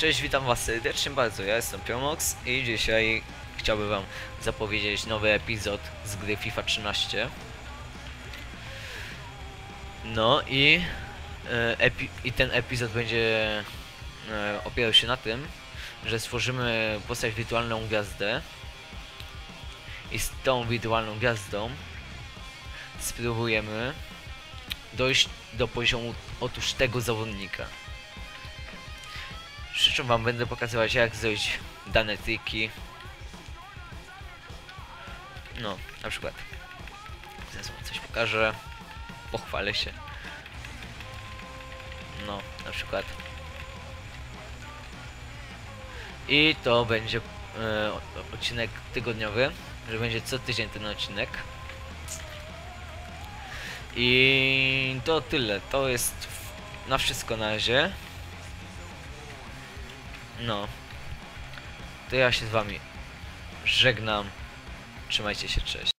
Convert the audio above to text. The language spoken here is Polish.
Cześć, witam was serdecznie bardzo, ja jestem Piomox i dzisiaj chciałbym wam zapowiedzieć nowy epizod z gry FIFA 13 No i, e, i ten epizod będzie e, opierał się na tym, że stworzymy postać wirtualną gwiazdę i z tą wirtualną gwiazdą spróbujemy dojść do poziomu otóż tego zawodnika. Czym wam będę pokazywać jak zrobić dane triki. No, na przykład. Zaraz wam coś pokażę. Pochwalę się. No, na przykład. I to będzie e, odcinek tygodniowy, że będzie co tydzień ten odcinek. I to tyle. To jest na wszystko na razie. No. To ja się z wami żegnam. Trzymajcie się, cześć.